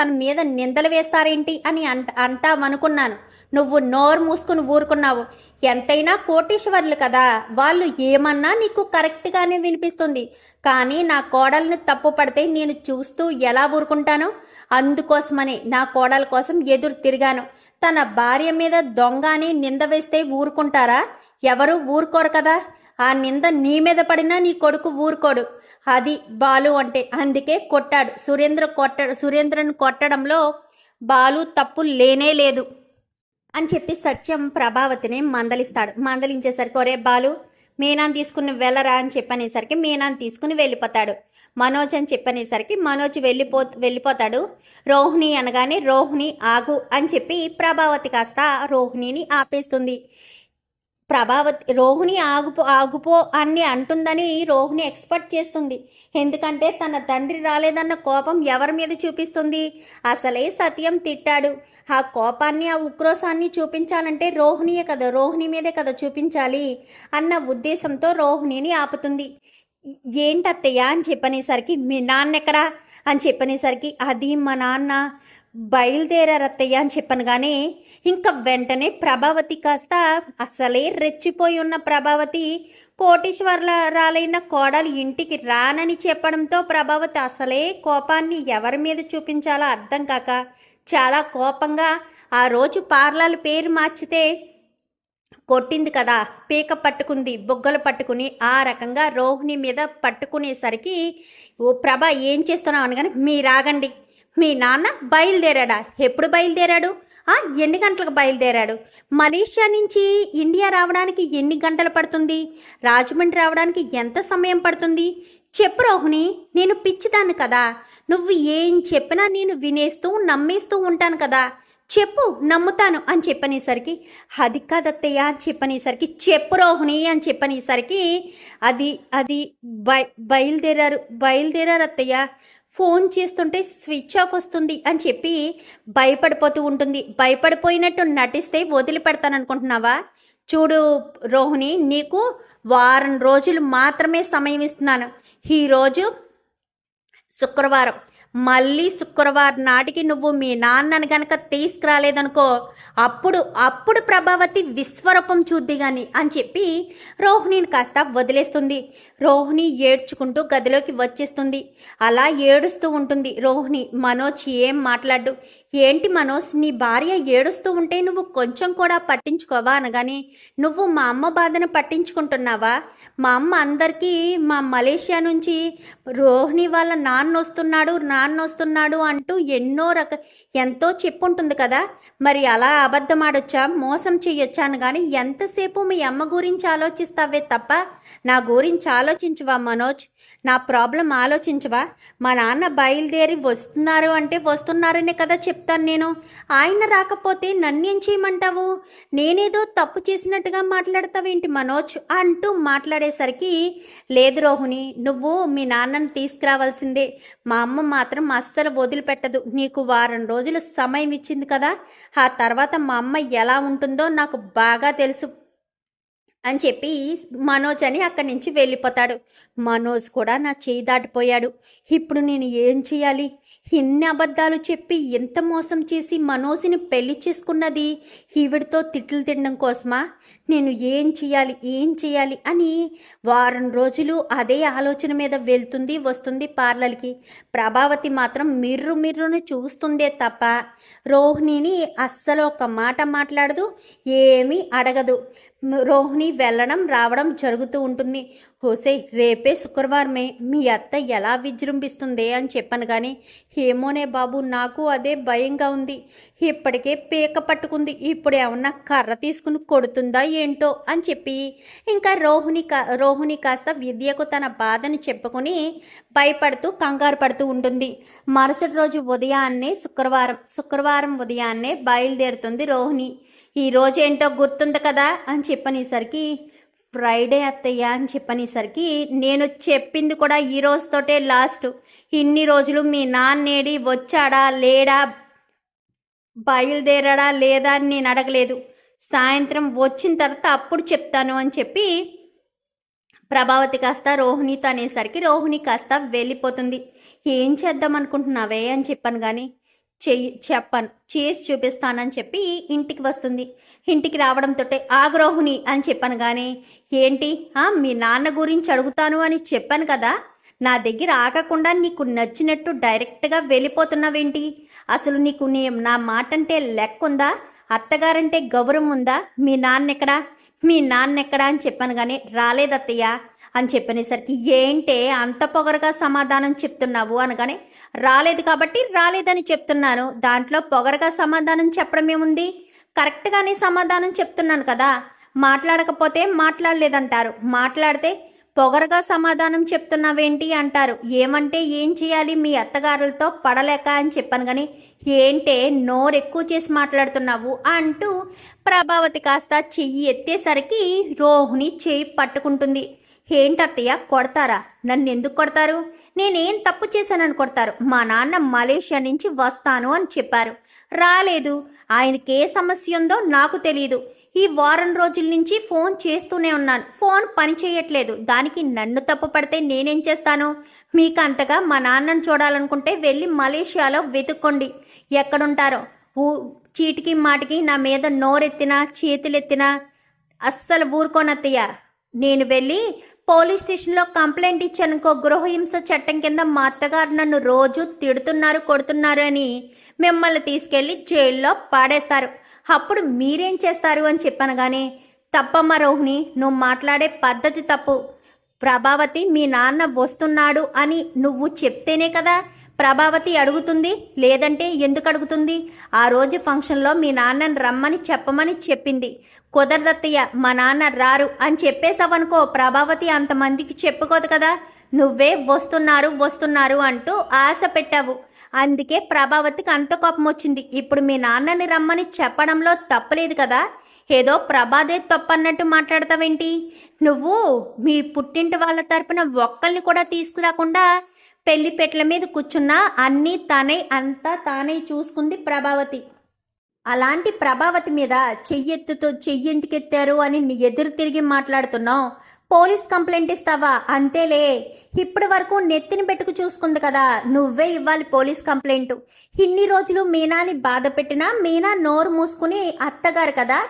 తన మీద నిందలు వేస్తారేంటి అని అంట అంటామనుకున్నాను. నువ్వు నోరు మూసుకుని ఊరుకున్నావు. ఎంతైనా కోటీశ్వర్లు కదా వాళ్ళు ఏమన్నా నీకు కరెక్ట్గానే వినిపిస్తుంది. కానీ నా కోడల్ని తప్పు పడితే నేను చూస్తూ ఎలా ఊరుకుంటాను? అందుకోసమని నా కోడల కోసం ఎదురు తిరిగాను. తన భార్య మీద దొంగ అని నింద వేస్తే ఊరుకుంటారా? ఎవరు ఊరుకోరు కదా. ఆ నింద నీ మీద పడినా నీ కొడుకు ఊరుకోడు. అది బాలు అంటే అందుకే కొట్టాడు. సురేంద్ర కొట్ట సురేంద్రను కొట్టడంలో బాలు తప్పు లేనే లేదు అని చెప్పి సత్యం ప్రభావతిని మందలిస్తాడు. మందలించేసరికి ఒరే బాలు మీనాన్ని తీసుకుని వెళ్ళరా? అని చెప్పనేసరికి మీనాన్ని తీసుకుని వెళ్ళిపోతాడు. మనోజ్ అని చెప్పనేసరికి మనోజ్ వెళ్ళిపో వెళ్ళిపోతాడు. రోహిణి అనగానే రోహిణి ఆగు అని చెప్పి ప్రభావతి కాస్త రోహిణిని ఆపేస్తుంది. ప్రభావతి రోహిణి ఆగుపో ఆగుపో అని అంటుందని రోహిణి ఎక్స్పెక్ట్ చేస్తుంది. ఎందుకంటే తన తండ్రి రాలేదన్న కోపం ఎవరి మీద చూపిస్తుంది? అసలే సత్యం తిట్టాడు. ఆ కోపాన్ని ఆ ఉక్రోసాన్ని చూపించాలంటే రోహిణియే కదా రోహిణి మీదే కదా చూపించాలి అన్న ఉద్దేశంతో రోహిణిని ఆపుతుంది. ఏంటత్తయ్య? అని చెప్పనేసరికి మీ నాన్న ఎక్కడా అని చెప్పనేసరికి అది మా నాన్న. బయలుదేరారత్తయ్య అని చెప్పను కానీ ఇంకా వెంటనే ప్రభావతి కాస్త అసలే రెచ్చిపోయి ఉన్న ప్రభావతి కోటీశ్వర్ల రాలైన కోడలు ఇంటికి రానని చెప్పడంతో ప్రభావతి అసలే కోపాన్ని ఎవరి మీద చూపించాలో అర్థం కాక చాలా కోపంగా ఆ రోజు పార్లర్ పేరు మార్చితే కొట్టింది కదా పీక పట్టుకుంది బొగ్గలు పట్టుకుని ఆ రకంగా రోహిణి మీద పట్టుకునేసరికి ఓ ప్రభ ఏం చేస్తున్నావు? అనగానే మీరాగండి మీ నాన్న బయలుదేరాడా? ఎప్పుడు బయలుదేరాడు? ఆ, ఎన్ని గంటలకు బయలుదేరాడు? మలేషియా నుంచి ఇండియా రావడానికి ఎన్ని గంటలు పడుతుంది? రాజమండ్రి రావడానికి ఎంత సమయం పడుతుంది? చెప్పు రోహిణి నేను పిచ్చిదాన్ని కదా. నువ్వు ఏం చెప్పినా నేను వినేస్తూ నమ్మేస్తూ ఉంటాను కదా. చెప్పు నమ్ముతాను అని చెప్పనేసరికి అది కాదత్తయ్య అని చెప్పనేసరికి చెప్పు రోహిణి అని చెప్పనేసరికి అది అది బయ బయలుదేరారు బయలుదేరారు అత్తయ్య ఫోన్ చేస్తుంటే స్విచ్ ఆఫ్ వస్తుంది అని చెప్పి భయపడిపోతూ ఉంటుంది. భయపడిపోయినట్టు నటిస్తే వదిలిపెడతాను అనుకుంటున్నావా చూడు రోహిణి నీకు వారం రోజులు మాత్రమే సమయం ఇస్తున్నాను. ఈరోజు శుక్రవారం. మళ్ళీ శుక్రవారం నాటికి నువ్వు మీ నాన్నని గనక తీసుకురాలేదనుకో అప్పుడు అప్పుడు ప్రభావతి విశ్వరూపం చూద్ది గాని అని చెప్పి రోహిణిని కాస్త వదిలేస్తుంది. రోహిణి ఏడ్చుకుంటూ గదిలోకి వచ్చేస్తుంది. అలా ఏడుస్తూ ఉంటుంది. రోహిణి మనోజ్ ఏం మాట్లాడు ఏంటి మనోజ్ నీ భార్య ఏడుస్తూ ఉంటే నువ్వు కొంచెం కూడా పట్టించుకోవా అనగాని నువ్వు మా అమ్మ బాధను పట్టించుకుంటున్నావా? మా అమ్మ అందరికీ మా మలేషియా నుంచి రోహిణి వాళ్ళ నాన్న వస్తున్నాడు నాన్న వస్తున్నాడు అంటూ ఎన్నో రక ఎంతో చెప్పుంటుంది కదా. మరి అలా అబద్ధం ఆడొచ్చా? మోసం చేయొచ్చా అనగాని కానీ ఎంతసేపు మీ అమ్మ గురించి ఆలోచిస్తావే తప్ప నా గురించి ఆలోచించవా మనోజ్? నా ప్రాబ్లం ఆలోచించవా? మా నాన్న బయలుదేరి వస్తున్నారు అంటే వస్తున్నారనే కదా చెప్తాను నేను. ఆయన రాకపోతే నన్నేం చేయమంటావు? నేనేదో తప్పు చేసినట్టుగా మాట్లాడతావేంటి మనోజ్? అంటూ మాట్లాడేసరికి లేదు రోహిణి నువ్వు మీ నాన్నని తీసుకురావాల్సిందే. మా అమ్మ మాత్రం అస్సలు వదిలిపెట్టదు. నీకు వారం రోజులు సమయం ఇచ్చింది కదా. ఆ తర్వాత మా అమ్మ ఎలా ఉంటుందో నాకు బాగా తెలుసు అని చెప్పి మనోజ్ అని అక్కడి నుంచి వెళ్ళిపోతాడు. మనోజ్ కూడా నా చేయి దాటిపోయాడు. ఇప్పుడు నేను ఏం చేయాలి? ఇన్ని అబద్ధాలు చెప్పి ఎంత మోసం చేసి మనోజ్ని పెళ్ళి చేసుకున్నది? ఈవిడితో తిట్లు తినడం కోసమా? నేను ఏం చేయాలి ఏం చేయాలి అని వారం రోజులు అదే ఆలోచన మీద వెళ్తుంది వస్తుంది పార్లర్కి. ప్రభావతి మాత్రం మిర్రు మిర్రును చూస్తుందే తప్ప రోహిణిని అస్సలు ఒక మాట మాట్లాడదు ఏమీ అడగదు. రోహిణి వెళ్ళడం రావడం జరుగుతూ ఉంటుంది. హోసే రేపే శుక్రవారమే. మీ అత్త ఎలా విజృంభిస్తుంది అని చెప్పాను కానీ ఏమోనే బాబు నాకు అదే భయంగా ఉంది. ఇప్పటికే పీక పట్టుకుంది. ఇప్పుడు ఏమన్నా కర్ర తీసుకుని కొడుతుందా ఏంటో అని చెప్పి ఇంకా రోహిణి కా రోహిణి కాస్త విద్యకు తన బాధను చెప్పుకొని భయపడుతూ కంగారు పడుతూ ఉంటుంది. మరుసటి రోజు ఉదయాన్నే శుక్రవారం శుక్రవారం ఉదయాన్నే బయలుదేరుతుంది రోహిణి. ఈ ఏంటో గుర్తుంది కదా అని చెప్పనేసరికి ఫ్రైడే అత్తయ్య అని చెప్పనేసరికి నేను చెప్పింది కూడా ఈ రోజుతోటే లాస్ట్. ఇన్ని రోజులు మీ నాన్నేడి వచ్చాడా లేడా బయలుదేరాడా లేదా అని నేను అడగలేదు. సాయంత్రం వచ్చిన తర్వాత అప్పుడు చెప్తాను అని చెప్పి ప్రభావతి కాస్త రోహిణితో అనేసరికి రోహిణి కాస్త వెళ్ళిపోతుంది. ఏం చేద్దాం అనుకుంటున్నావే? అని చెప్పాను కానీ చెయ్యి చెప్పను. చేసి చూపిస్తానని చెప్పి ఇంటికి వస్తుంది. ఇంటికి రావడంతో ఆగ్రోహుని అని చెప్పాను కానీ ఏంటి? ఆ, మీ నాన్న గురించి అడుగుతాను అని చెప్పాను కదా. నా దగ్గర ఆగకుండా నీకు నచ్చినట్టు డైరెక్ట్గా వెళ్ళిపోతున్నావేంటి? అసలు నీకు నీ నా మాట అంటే లెక్క ఉందా అత్తగారంటే గౌరవం ఉందా? మీ నాన్న ఎక్కడా మీ నాన్న ఎక్కడా అని చెప్పాను కానీ రాలేదత్తయ్య అని చెప్పనేసరికి ఏంటే అంత పొగరుగా సమాధానం చెప్తున్నావు అనగానే రాలేదు కాబట్టి రాలేదని చెప్తున్నాను. దాంట్లో పొగరగా సమాధానం చెప్పడం ఏముంది? కరెక్ట్గానే సమాధానం చెప్తున్నాను కదా. మాట్లాడకపోతే మాట్లాడలేదంటారు. మాట్లాడితే పొగరగా సమాధానం చెప్తున్నావేంటి అంటారు. ఏమంటే ఏం చేయాలి? మీ అత్తగారులతో పడలేక అని చెప్పాను కానీ ఏంటే నోరు ఎక్కువ చేసి మాట్లాడుతున్నావు అంటూ ప్రభావతి కాస్త చెయ్యి ఎత్తేసరికి రోహిణి చేయి పట్టుకుంటుంది. ఏంటత్తయ్య కొడతారా? నన్ను ఎందుకు కొడతారు? నేనేం తప్పు చేశానని కొడతారు? మా నాన్న మలేషియా నుంచి వస్తాను అని చెప్పారు. రాలేదు. ఆయనకి ఏ సమస్య ఉందో నాకు తెలియదు ఈ వారం రోజుల నుంచి ఫోన్ చేస్తూనే ఉన్నాను. ఫోన్ పని చేయట్లేదు. దానికి నన్ను తప్పు పడితే నేనేం చేస్తాను? మీకు అంతగా మా నాన్నను చూడాలనుకుంటే వెళ్ళి మలేషియాలో వెతుక్కోండి. ఎక్కడుంటారో? ఊ చీటికి మాటికి నా మీద నోరెత్తినా చేతులెత్తినా అస్సలు ఊరుకోనత్తయ్య. నేను వెళ్ళి పోలీస్ స్టేషన్లో కంప్లైంట్ ఇచ్చానుకో గృహహింస చట్టం కింద మా అత్తగారు నన్ను రోజు తిడుతున్నారు కొడుతున్నారు అని మిమ్మల్ని తీసుకెళ్ళి జైల్లో పాడేస్తారు. అప్పుడు మీరేం చేస్తారు అని చెప్పాను కానీ తప్పమ్మ రోహిణి నువ్వు మాట్లాడే పద్ధతి తప్పు. ప్రభావతి మీ నాన్న వస్తున్నాడు అని నువ్వు చెప్తేనే కదా ప్రభావతి అడుగుతుంది లేదంటే ఎందుకు అడుగుతుంది ఆ రోజు ఫంక్షన్లో మీ నాన్నని రమ్మని చెప్పమని చెప్పింది. కుదరదత్తయ్య మా నాన్న రారు అని చెప్పేశావనుకో ప్రభావతి అంతమందికి చెప్పుకోదు కదా. నువ్వే వస్తున్నారు వస్తున్నారు అంటూ ఆశ పెట్టావు. అందుకే ప్రభావతికి అంత కోపం వచ్చింది ఇప్పుడు మీ నాన్నని రమ్మని చెప్పడంలో తప్పలేదు కదా. ఏదో ప్రభాదే తప్పన్నట్టు మాట్లాడతావేంటి? నువ్వు మీ పుట్టింటి వాళ్ళ తరపున ఒక్కల్ని కూడా తీసుకురాకుండా పెళ్ళి పెట్ల మీద కూర్చున్నా అన్నీ తానే అంతా తానే చూసుకుంది ప్రభావతి. అలాంటి ప్రభావతి మీద చెయ్యెత్తుతో చెయ్యెందుకెత్తారు అని నీ ఎదురు తిరిగి మాట్లాడుతున్నావు. పోలీస్ కంప్లైంట్ ఇస్తావా? అంతేలే. ఇప్పటి వరకు నెత్తిని పెట్టుకు చూసుకుంది కదా. నువ్వే ఇవ్వాలి పోలీస్ కంప్లైంట్. ఇన్ని రోజులు మీనాని బాధ పెట్టినా మీనా నోరు మూసుకుని అత్తగారు కదా.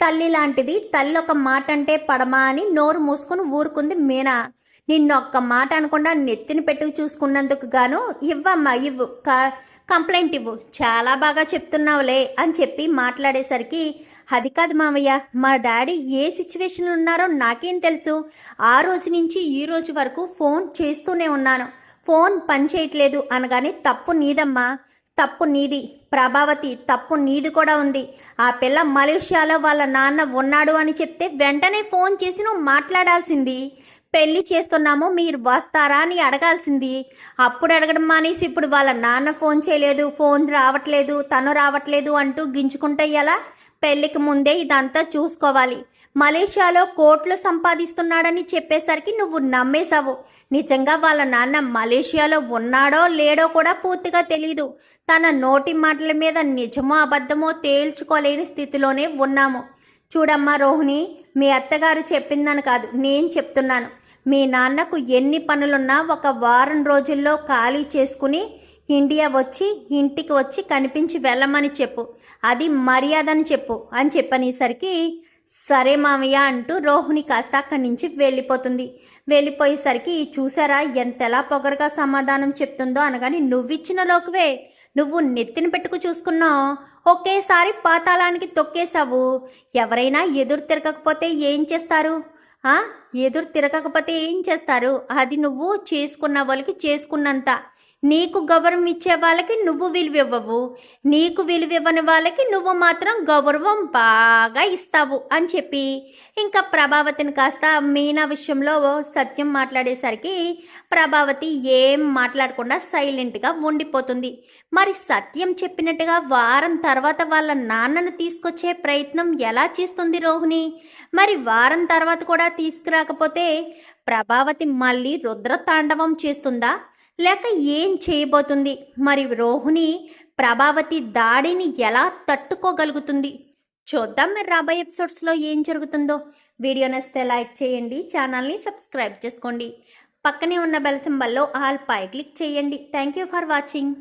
తల్లి లాంటిది. తల్లి ఒక మాట అంటే పడమా అని నోరు మూసుకుని ఊరుకుంది మీనా. నిన్ను ఒక్క మాట అనకుండా నెత్తిని పెట్టుకు చూసుకున్నందుకు గాను ఇవ్వమ్మా ఇవ్వు క- కంప్లైంట్ ఇవ్వు. చాలా బాగా చెప్తున్నావులే అని చెప్పి మాట్లాడేసరికి అది కాదు మావయ్య మా డాడీ ఏ సిచ్యువేషన్లో ఉన్నారో నాకేం తెలుసు. ఆ రోజు నుంచి ఈ రోజు వరకు ఫోన్ చేస్తూనే ఉన్నాను. ఫోన్ పనిచేయట్లేదు అనగానే తప్పు నీదమ్మా. తప్పు నీది. ప్రభావతి తప్పు నీది కూడా ఉంది. ఆ పిల్ల మలేషియాలో వాళ్ళ నాన్న ఉన్నాడు అని చెప్తే వెంటనే ఫోన్ చేసి నువ్వు మాట్లాడాల్సింది. పెళ్ళి చేస్తున్నాము మీరు వస్తారా అని అడగాల్సింది. అప్పుడు అడగడం మానేసి ఇప్పుడు వాళ్ళ నాన్న ఫోన్ చేయలేదు ఫోన్ రావట్లేదు తను రావట్లేదు అంటూ గింజుకుంటే ఎలా? పెళ్ళికి ముందే ఇదంతా చూసుకోవాలి. మలేషియాలో కోట్లు సంపాదిస్తున్నాడని చెప్పేసరికి నువ్వు నమ్మేశావు. నిజంగా వాళ్ళ నాన్న మలేషియాలో ఉన్నాడో లేడో కూడా పూర్తిగా తెలీదు. తన నోటి మాటల మీద నిజమో అబద్ధమో తేల్చుకోలేని స్థితిలోనే ఉన్నాము. చూడమ్మా రోహిణి మీ అత్తగారు చెప్పిందని కాదు నేను చెప్తున్నాను. మీ నాన్నకు ఎన్ని పనులున్నా ఒక వారం రోజుల్లో ఖాళీ చేసుకుని ఇండియా వచ్చి ఇంటికి వచ్చి కనిపించి వెళ్ళమని చెప్పు. అది మర్యాద అని చెప్పు అని చెప్పనేసరికి సరే మామయ్య అంటూ రోహిణి కాస్త అక్కడి నుంచి వెళ్ళిపోతుంది. వెళ్ళిపోయేసరికి చూసారా ఎంతలా పొగరుగా సమాధానం చెప్తుందో అనగానే నువ్విచ్చిన లోకువే. నువ్వు నెత్తిన పెట్టుకు చూసుకున్నావు. ఒకేసారి పాతాళానికి తొక్కేశావు. ఎవరైనా ఎదురు తిరగకపోతే ఏం చేస్తారు? ఎదురు తిరగకపోతే ఏం చేస్తారు? అది నువ్వు చేసుకున్న వాళ్ళకి చేసుకున్నంత. నీకు గౌరవం ఇచ్చే వాళ్ళకి నువ్వు విలువ ఇవ్వవు. నీకు విలువ ఇవ్వని వాళ్ళకి నువ్వు మాత్రం గౌరవం బాగా ఇస్తావు అని చెప్పి ఇంకా ప్రభావతిని కాస్త మీనా విషయంలో సత్యం మాట్లాడేసరికి ప్రభావతి ఏం మాట్లాడకుండా సైలెంట్గా ఉండిపోతుంది. మరి సత్యం చెప్పినట్టుగా వారం తర్వాత వాళ్ళ నాన్నను తీసుకొచ్చే ప్రయత్నం ఎలా చేస్తుంది రోహిణి? మరి వారం తర్వాత కూడా తీసుకురాకపోతే ప్రభావతి మళ్ళీ రుద్రతాండవం చేస్తుందా? లేక ఏం చేయబోతుంది? మరి రోహిణి ప్రభావతి దాడిని ఎలా తట్టుకోగలుగుతుంది? చూద్దాం మరి రాబోయే ఎపిసోడ్స్లో ఏం జరుగుతుందో. వీడియో నచ్చితే లైక్ చేయండి ఛానల్ని సబ్స్క్రైబ్ చేసుకోండి. పక్కనే ఉన్న బెల్ సింబల్లో ఆల్ పై క్లిక్ చేయండి. Thank you for watching.